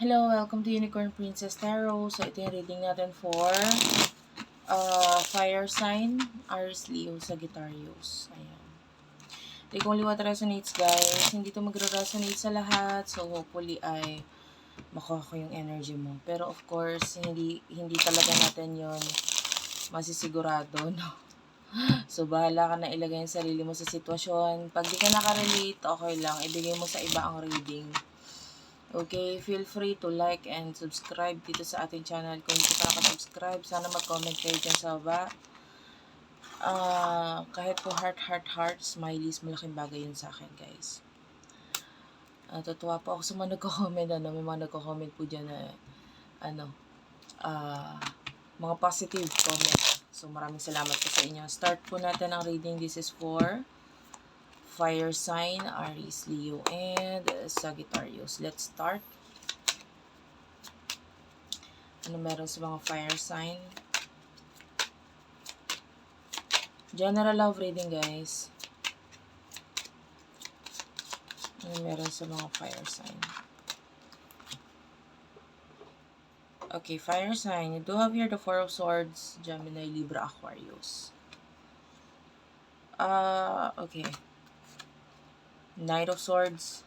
Hello, welcome to Unicorn Princess Tarot. So, ito yung reading natin for uh, Fire Sign, Aries Leo, Sagittarius. Ayan. Hindi kung liwat resonates, guys. Hindi to magre-resonate sa lahat. So, hopefully ay makuha ko yung energy mo. Pero, of course, hindi hindi talaga natin yon masisigurado, no? So, bahala ka na ilagay yung sarili mo sa sitwasyon. Pag di ka nakarelate, okay lang. Ibigay mo sa iba ang reading. Okay, feel free to like and subscribe dito sa ating channel. Kung hindi pa nakasubscribe, sana mag-comment kayo dyan sa baba. Ah, kahit po heart, heart, heart, smileys, malaking bagay yun sa akin, guys. Uh, tatuwa po ako sa mga nagko-comment, ano, may mga nagko-comment po dyan na, ano, ah, mga positive comment. So, maraming salamat po sa inyo. Start po natin ang reading. This is for fire sign, Aries, Leo, and Sagittarius. Let's start. Ano meron sa mga fire sign? General love reading, guys. Ano meron sa mga fire sign? Okay, fire sign. You do have here the Four of Swords, Gemini, Libra, Aquarius. Uh, okay. Knight of Swords.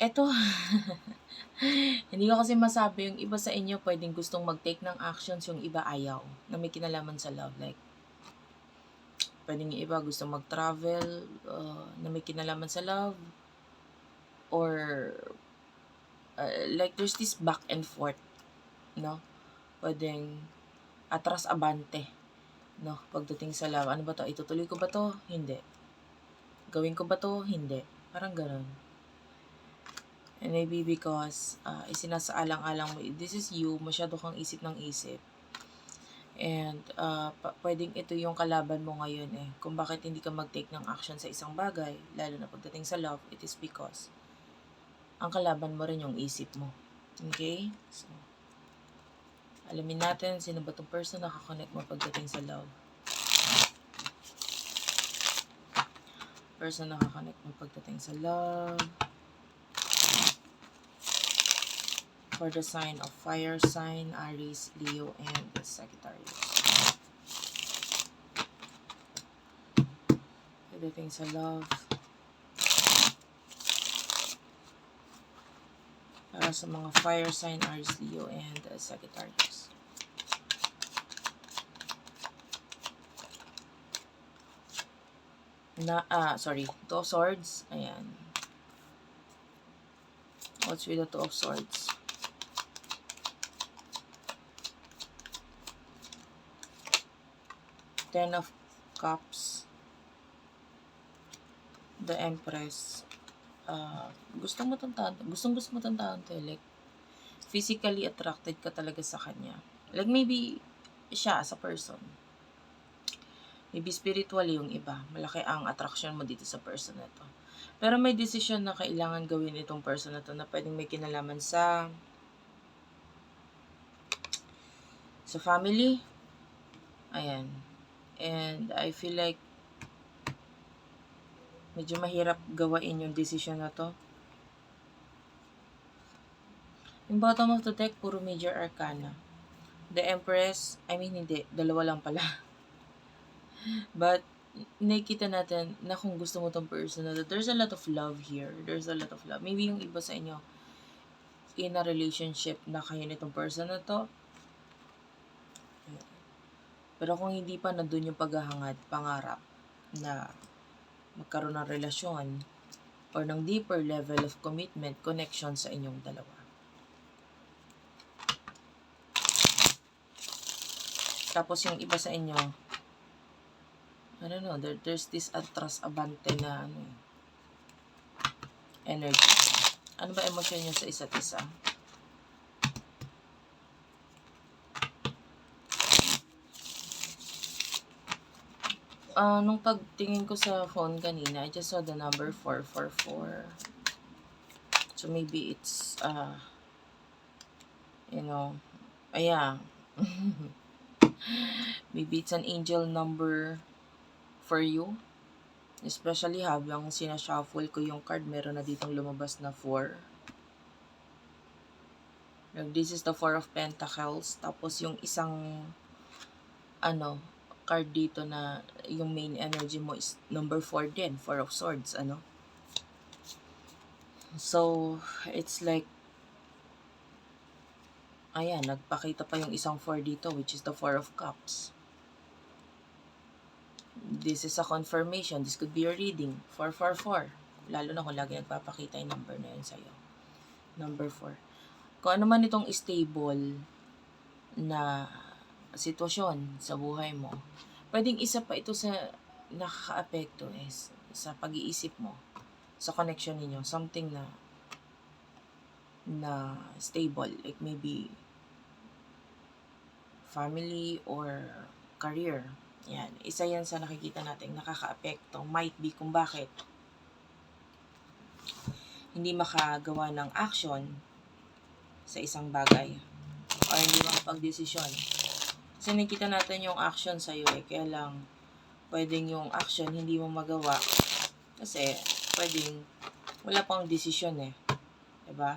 Eto, hindi ko kasi masabi yung iba sa inyo pwedeng gustong mag-take ng actions, yung iba ayaw, na may kinalaman sa love. Like, pwedeng iba gusto mag-travel, uh, na may kinalaman sa love, or uh, like there's this back and forth no? Pwedeng atras abante no? Pagdating sa love ano ba to? Itutuloy ko ba to? Hindi. Gawin ko ba to? Hindi. Parang ganun. And maybe because uh, isinasaalang-alang mo this is you masyado kang isip ng isip. And uh, pwedeng ito yung kalaban mo ngayon eh. Kung bakit hindi ka mag-take ng action sa isang bagay lalo na pagdating sa love it is because ang kalaban mo rin yung isip mo. Okay? So, alamin natin sino ba itong person na kakonect mo pagdating sa love. Person na kakonect mo pagdating sa love. For the sign of fire sign, Aries, Leo, and Sagittarius. Pagdating sa love. Sa mga fire sign, Aries, Leo, and uh, Sagittarius. Na, ah, sorry, Two of Swords. Ayan. What's with the Two of Swords? Ten of Cups. The Empress uh, gusto mo tong tao, gustong gusto tao to, like, physically attracted ka talaga sa kanya. Like, maybe, siya as a person. Maybe spiritually yung iba. Malaki ang attraction mo dito sa person na to. Pero may decision na kailangan gawin itong person na to na pwedeng may kinalaman sa sa family. Ayan. And I feel like medyo mahirap gawain yung decision na to. Yung bottom of the deck, puro major arcana. The Empress, I mean hindi, dalawa lang pala. But, nakikita natin na kung gusto mo tong person na there's a lot of love here. There's a lot of love. Maybe yung iba sa inyo, in a relationship na kayo nitong person na to, pero kung hindi pa na doon yung paghahangad, pangarap na magkaroon ng relasyon or ng deeper level of commitment, connection sa inyong dalawa. Tapos yung iba sa inyo, I don't know, there, there's this atras abante na ano, eh, energy. Ano ba emosyon nyo sa isa't isa? Uh, nung pagtingin ko sa phone kanina, I just saw the number 444. So, maybe it's, uh, You know, ayan. Maybe it's an angel number for you. Especially habang sinashuffle ko yung card, meron na ditong lumabas na 4. Like, this is the Four of Pentacles. Tapos yung isang, ano, card dito na yung main energy mo is number 4 din. Four of Swords, ano. So, it's like, ayan, nagpakita pa yung isang 4 dito, which is the Four of Cups. This is a confirmation. This could be your reading. 444. Lalo na kung lagi nagpapakita yung number na yun sa'yo. Number 4. Kung ano man itong stable na sitwasyon sa buhay mo, pwedeng isa pa ito sa nakaka-apekto is sa pag-iisip mo, sa connection ninyo, something na na stable, like maybe family or career. Yan, isa yan sa nakikita natin nakaka-apekto. Might be kung bakit hindi makagawa ng action sa isang bagay or hindi makapag-desisyon. Kasi nakita natin yung action sa'yo eh, kaya lang pwedeng yung action hindi mo magawa kasi pwedeng wala pang desisyon eh. 'Di ba?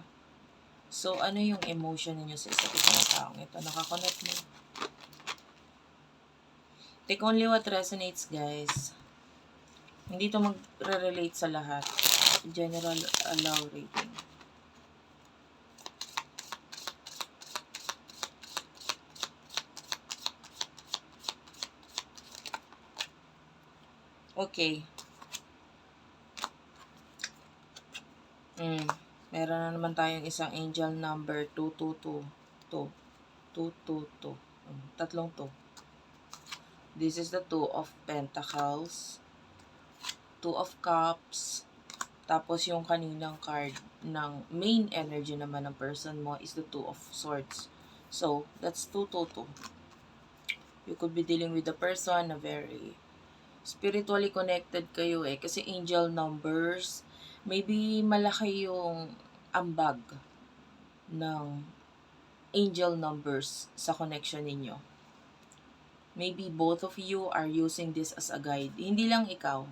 So, ano yung emotion ninyo sa isa't isang taong ito? Nakakonect mo. Take only what resonates, guys. Hindi to magre-relate sa lahat. General allow rating. Okay. Mm. Meron na naman tayong isang angel number 222. 2. 222. Mm. Tatlong 2. This is the two of pentacles. Two of cups. Tapos yung kaninang card ng main energy naman ng person mo is the two of swords. So, that's 222. You could be dealing with a person na very spiritually connected kayo eh. Kasi angel numbers, maybe malaki yung ambag ng angel numbers sa connection ninyo. Maybe both of you are using this as a guide. Hindi lang ikaw.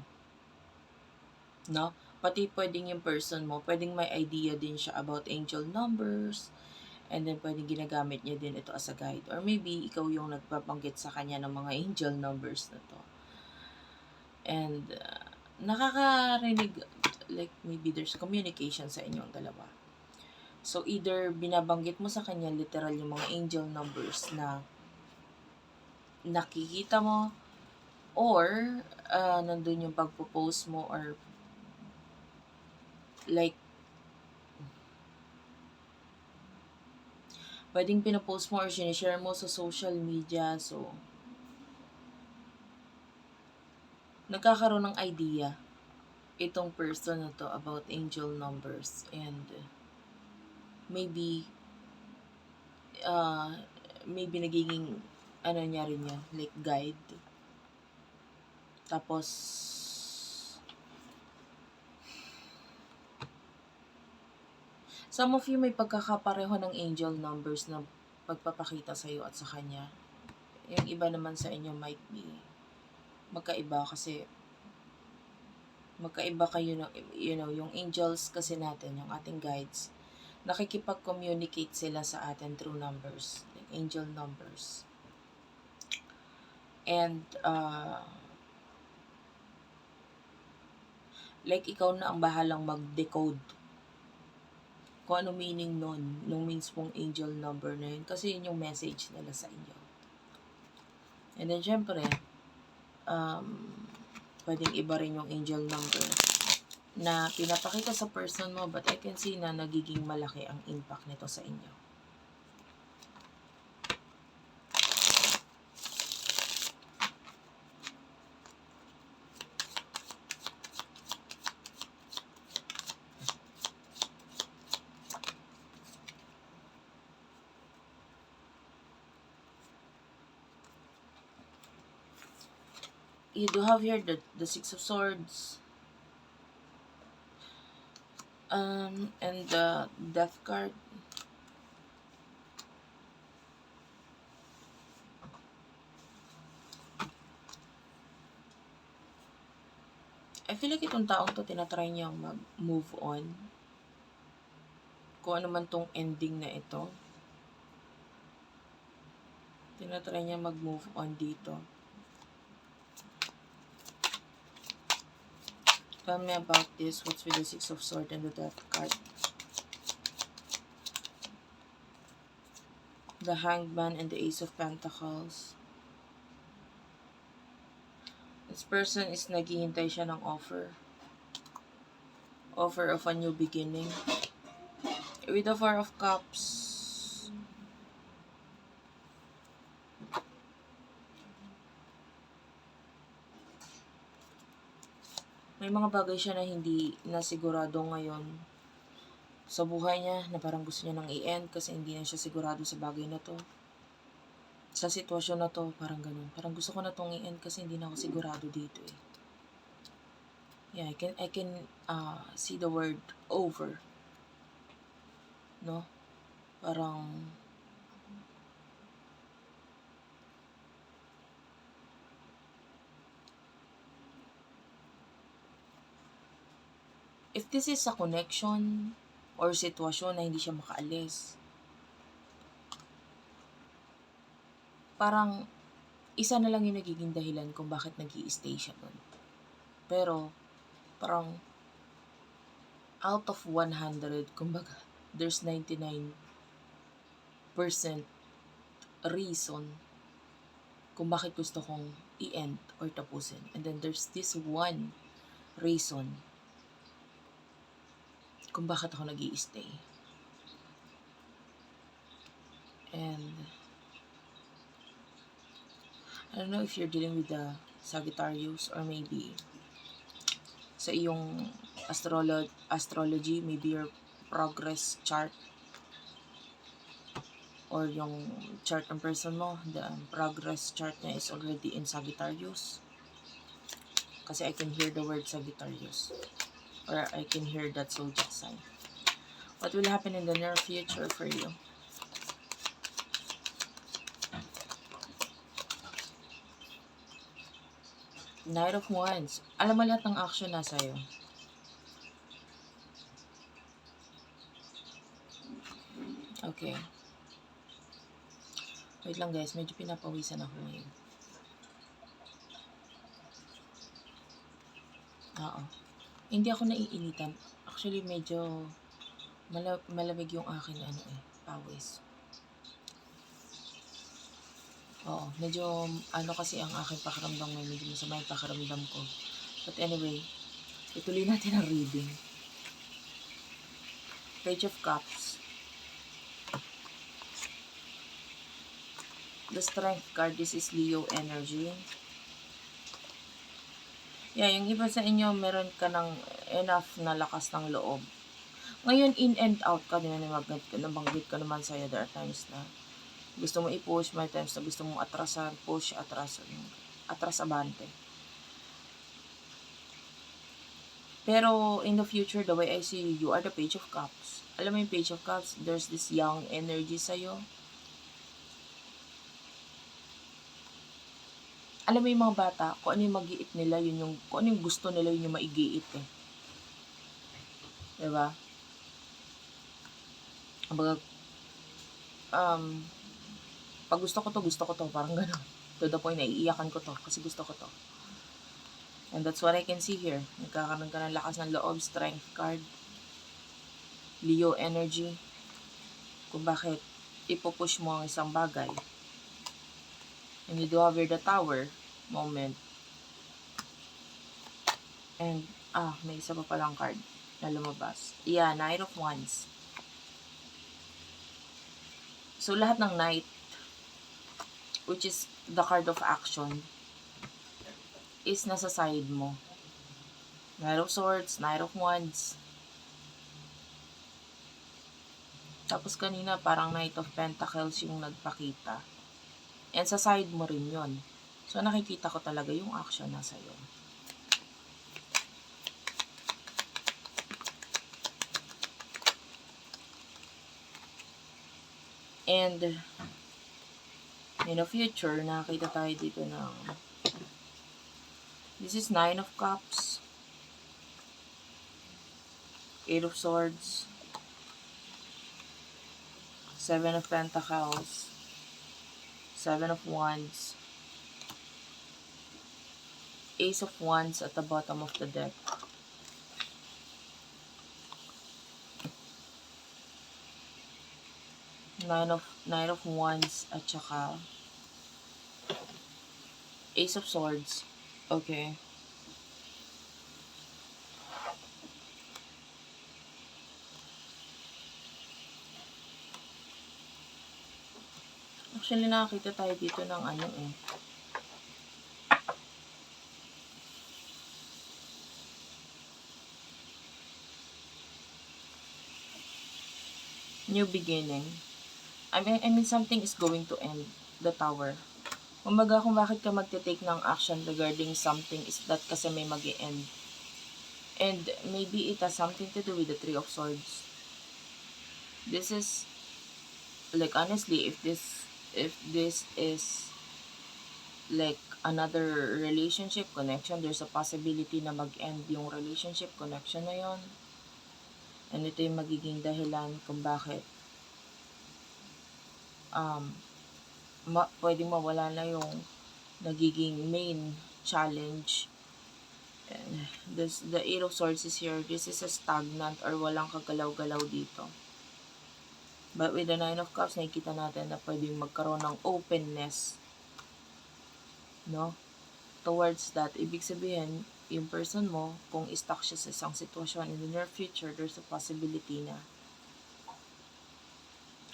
No? Pati pwedeng yung person mo, pwedeng may idea din siya about angel numbers, and then pwedeng ginagamit niya din ito as a guide. Or maybe ikaw yung nagpapanggit sa kanya ng mga angel numbers na to. And uh, nakakarinig, like maybe there's communication sa inyong dalawa. So either binabanggit mo sa kanya literal yung mga angel numbers na nakikita mo or uh, nandun yung pagpo-post mo or like pwedeng pinopost mo or sinishare mo sa social media so nagkakaroon ng idea itong person na to about angel numbers and maybe uh, maybe nagiging ano niya rin niya, like guide. Tapos, some of you may pagkakapareho ng angel numbers na pagpapakita sa iyo at sa kanya. Yung iba naman sa inyo might be magkaiba kasi magkaiba kayo ng, you know, yung angels kasi natin, yung ating guides, nakikipag-communicate sila sa atin through numbers, like angel numbers. And, uh, like ikaw na ang bahalang mag-decode kung ano meaning nun, nung means mong angel number na yun. Kasi yun yung message nila sa inyo. And then, syempre, um, pwedeng iba rin yung angel number na pinapakita sa person mo but I can see na nagiging malaki ang impact nito sa inyo. you do have here the, the Six of Swords. Um, and the Death card. I feel like itong taong to, tinatry niya mag-move on. Kung ano man tong ending na ito. Tinatry niya mag-move on dito. Tell me about this. What's with the Six of Swords and the Death card? The Hanged Man and the Ace of Pentacles. This person is naghihintay siya ng offer. Offer of a new beginning. With the Four of Cups. May mga bagay siya na hindi nasigurado ngayon sa buhay niya na parang gusto niya nang i-end kasi hindi na siya sigurado sa bagay na to. Sa sitwasyon na to, parang ganun. Parang gusto ko na tong i-end kasi hindi na ako sigurado dito eh. Yeah, I can I can uh, see the word over. No? Parang if this is a connection or sitwasyon na hindi siya makaalis, parang isa na lang yung nagiging dahilan kung bakit nag stay siya nun. Pero, parang out of 100, kumbaga, there's 99% reason kung bakit gusto kong i-end or tapusin. And then there's this one reason kung bakit ako nag stay And, I don't know if you're dealing with the Sagittarius or maybe sa iyong astrolo astrology, maybe your progress chart or yung chart ng person mo, the progress chart niya is already in Sagittarius. Kasi I can hear the word Sagittarius. Or I can hear that zodiac sign. What will happen in the near future for you? Knight of Wands. Alam mo lahat ng action nasa iyo. Okay. Wait lang guys, medyo pinapawisan ako ngayon. Oo. Hindi ako naiinitan. Actually, medyo mala- malamig yung akin ano eh, pawis. Oo, medyo ano kasi ang aking pakiramdam ngayon, medyo masama yung pakiramdam ko. But anyway, ituloy natin ang reading. Page of Cups. The Strength card, this is Leo energy. Yeah, yung iba sa inyo, meron ka ng enough na lakas ng loob. Ngayon, in and out ka din, nabanggit ko naman sa'yo, there are times na gusto mo i-push, may times na gusto mong atrasan, push, atrasan, atras abante. Pero in the future, the way I see you, you are the page of cups. Alam mo yung page of cups, there's this young energy sa'yo. Alam mo yung mga bata, kung ano yung mag-iit nila, yun yung, kung ano yung gusto nila, yun yung maigiit eh. Diba? Kumbaga, um, pag gusto ko to, gusto ko to. Parang gano'n. To the point na iiyakan ko to kasi gusto ko to. And that's what I can see here. Nagkakaroon ka ng lakas ng loob, strength card, Leo energy, kung bakit ipupush mo ang isang bagay. And you do have here the tower moment. And, ah, may isa pa palang card na lumabas. Yeah, Knight of Wands. So, lahat ng Knight, which is the card of action, is nasa side mo. Knight of Swords, Knight of Wands. Tapos kanina parang Knight of Pentacles yung nagpakita. And sa side mo rin yon. So nakikita ko talaga yung action nasa iyo. And in the future, nakakita tayo dito ng this is Nine of Cups. Eight of Swords, Seven of Pentacles, Seven of Wands, Ace of Wands at the bottom of the deck. Nine of Nine of Wands at saka Ace of Swords. Okay. Actually, nakakita tayo dito ng ano eh. New beginning. I mean, I mean, something is going to end. The tower. Kumbaga, kung bakit ka magte-take ng action regarding something is that kasi may mag end And maybe it has something to do with the Three of Swords. This is, like, honestly, if this, if this is, like, another relationship connection, there's a possibility na mag-end yung relationship connection na yon And ito yung magiging dahilan kung bakit um, ma pwedeng mawala na yung nagiging main challenge. And this, the Eight of Swords is here. This is a stagnant or walang kagalaw-galaw dito. But with the Nine of Cups, nakikita natin na pwedeng magkaroon ng openness. No? Towards that. Ibig sabihin, yung person mo, kung stuck siya sa isang sitwasyon in the near future, there's a possibility na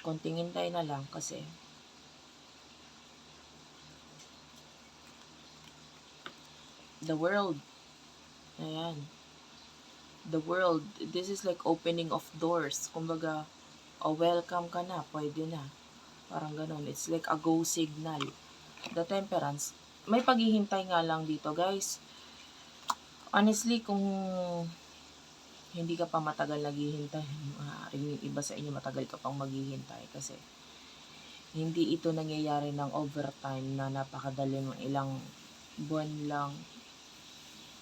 konting hintay na lang kasi the world ayan the world this is like opening of doors. Kumbaga oh welcome ka na pwede na. Parang ganun. It's like a go signal. The temperance may paghihintay nga lang dito guys honestly kung hindi ka pa matagal naghihintay maaaring yung iba sa inyo matagal ka pang maghihintay kasi hindi ito nangyayari ng overtime na napakadali ng ilang buwan lang.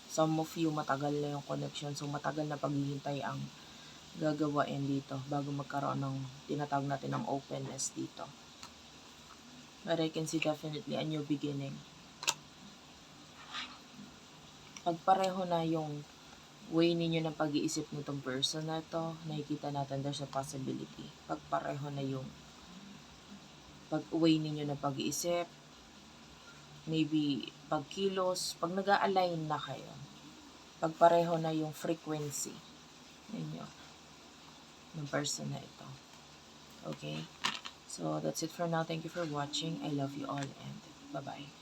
Some of you matagal na yung connection. So matagal na paghihintay ang gagawain dito bago magkaroon ng tinatawag natin ng openness dito. But I can see definitely a new beginning pag pareho na yung way ninyo ng pag-iisip nitong person na to nakikita natin there's a possibility pag pareho na yung pag way ninyo ng pag-iisip maybe pagkilos, pag nag align na kayo, pag pareho na yung frequency ninyo ng person na ito. Okay? So, that's it for now. Thank you for watching. I love you all and bye-bye.